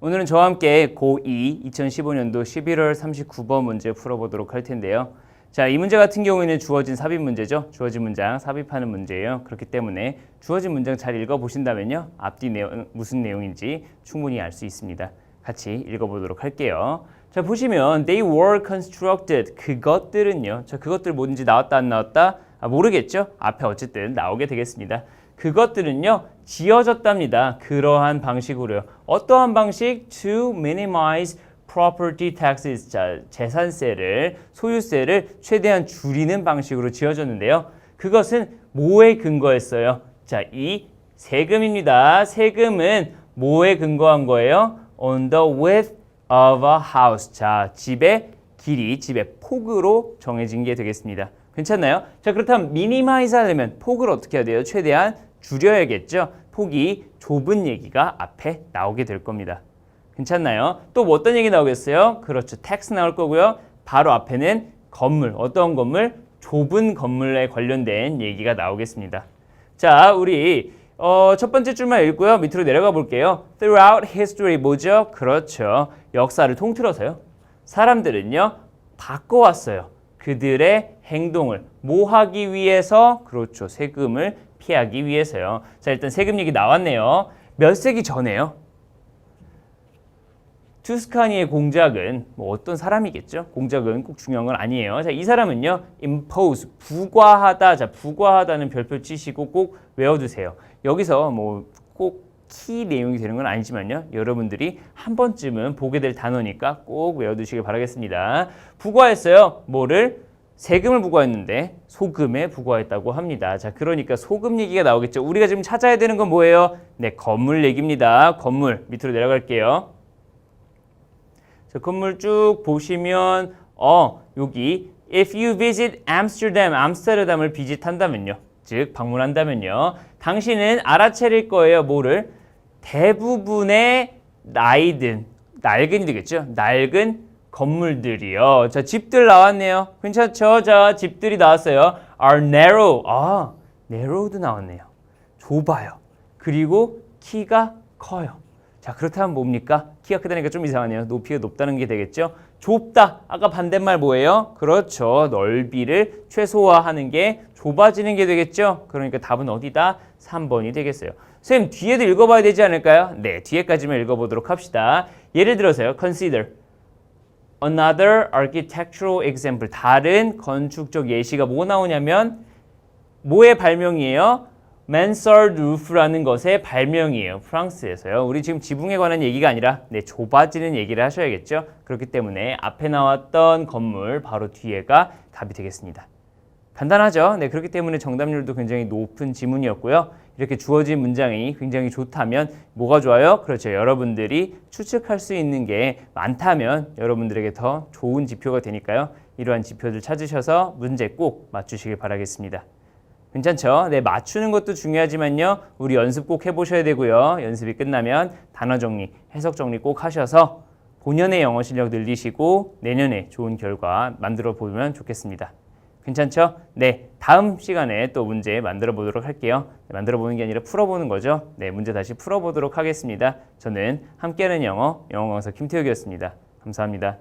오늘은 저와 함께 고2 2015년도 11월 39번 문제 풀어보도록 할 텐데요. 자, 이 문제 같은 경우에는 주어진 삽입 문제죠. 주어진 문장 삽입하는 문제예요. 그렇기 때문에 주어진 문장 잘 읽어보신다면요. 앞뒤 내용, 무슨 내용인지 충분히 알 수 있습니다. 같이 읽어보도록 할게요. 자, 보시면 they were constructed. 그것들은요. 자, 그것들 뭔지 나왔다 안 나왔다? 아, 모르겠죠? 앞에 어쨌든 나오게 되겠습니다. 그것들은요. 지어졌답니다. 그러한 방식으로요. 어떠한 방식? To minimize property taxes. 자, 재산세를, 소유세를 최대한 줄이는 방식으로 지어졌는데요. 그것은 뭐에 근거했어요? 자, 이 세금입니다. 세금은 뭐에 근거한 거예요? On the width of a house. 자, 집의 길이, 집의 폭으로 정해진 게 되겠습니다. 괜찮나요? 자, 그렇다면 미니마이즈 하려면 폭을 어떻게 해야 돼요? 최대한 줄여야겠죠? 폭이 좁은 얘기가 앞에 나오게 될 겁니다. 괜찮나요? 또 뭐 어떤 얘기 나오겠어요? 그렇죠. 텍스 나올 거고요. 바로 앞에는 건물, 어떤 건물? 좁은 건물에 관련된 얘기가 나오겠습니다. 자, 우리 어, 첫 번째 줄만 읽고요. 밑으로 내려가 볼게요. Throughout history 뭐죠? 그렇죠. 역사를 통틀어서요. 사람들은요. 바꿔왔어요. 그들의 행동을 뭐 하기 위해서? 그렇죠. 세금을 피하기 위해서요. 자, 일단 세금 얘기 나왔네요. 몇 세기 전에요? 투스카니의 공작은 뭐 어떤 사람이겠죠? 공작은 꼭 중요한 건 아니에요. 자, 이 사람은요, impose 부과하다. 자, 부과하다는 별표 치시고 꼭 외워 두세요. 여기서 뭐 꼭 키 내용이 되는 건 아니지만요. 여러분들이 한 번쯤은 보게 될 단어니까 꼭 외워두시길 바라겠습니다. 부과했어요. 뭐를? 세금을 부과했는데 소금에 부과했다고 합니다. 자, 그러니까 소금 얘기가 나오겠죠. 우리가 지금 찾아야 되는 건 뭐예요? 네, 건물 얘기입니다. 건물 밑으로 내려갈게요. 자, 건물 쭉 보시면 어 여기 if you visit Amsterdam 암스테르담을 비짓한다면요. 즉 방문한다면요. 당신은 알아차릴 거예요. 뭐를 대부분의 나이든 낡은이 되겠죠. 낡은 건물들이요. 자, 집들 나왔네요. 괜찮죠? 자, 집들이 나왔어요. are narrow. 아, narrow도 나왔네요. 좁아요. 그리고 키가 커요. 자, 그렇다면 뭡니까? 키가 크다니까 좀 이상하네요. 높이가 높다는 게 되겠죠? 좁다. 아까 반대말 뭐예요? 그렇죠. 넓이를 최소화하는 게 좁아지는 게 되겠죠? 그러니까 답은 어디다? 3번이 되겠어요. 선생님, 뒤에도 읽어봐야 되지 않을까요? 네, 뒤에까지만 읽어보도록 합시다. 예를 들어서요. consider another architectural example. 다른 건축적 예시가 뭐 나오냐면 뭐의 발명이에요? mansard roof라는 것의 발명이에요. 프랑스에서요. 우리 지금 지붕에 관한 얘기가 아니라 네, 좁아지는 얘기를 하셔야겠죠. 그렇기 때문에 앞에 나왔던 건물 바로 뒤에가 답이 되겠습니다. 간단하죠? 네, 그렇기 때문에 정답률도 굉장히 높은 지문이었고요. 이렇게 주어진 문장이 굉장히 좋다면 뭐가 좋아요? 그렇죠. 여러분들이 추측할 수 있는 게 많다면 여러분들에게 더 좋은 지표가 되니까요. 이러한 지표들 찾으셔서 문제 꼭 맞추시길 바라겠습니다. 괜찮죠? 네, 맞추는 것도 중요하지만요. 우리 연습 꼭 해보셔야 되고요. 연습이 끝나면 단어 정리, 해석 정리 꼭 하셔서 본연의 영어 실력 늘리시고 내년에 좋은 결과 만들어 보면 좋겠습니다. 괜찮죠? 네, 다음 시간에 또 문제 만들어 보도록 할게요. 네, 만들어 보는 게 아니라 풀어 보는 거죠. 네, 문제 다시 풀어 보도록 하겠습니다. 저는 함께하는 영어 영어 강사 김태욱이었습니다. 감사합니다.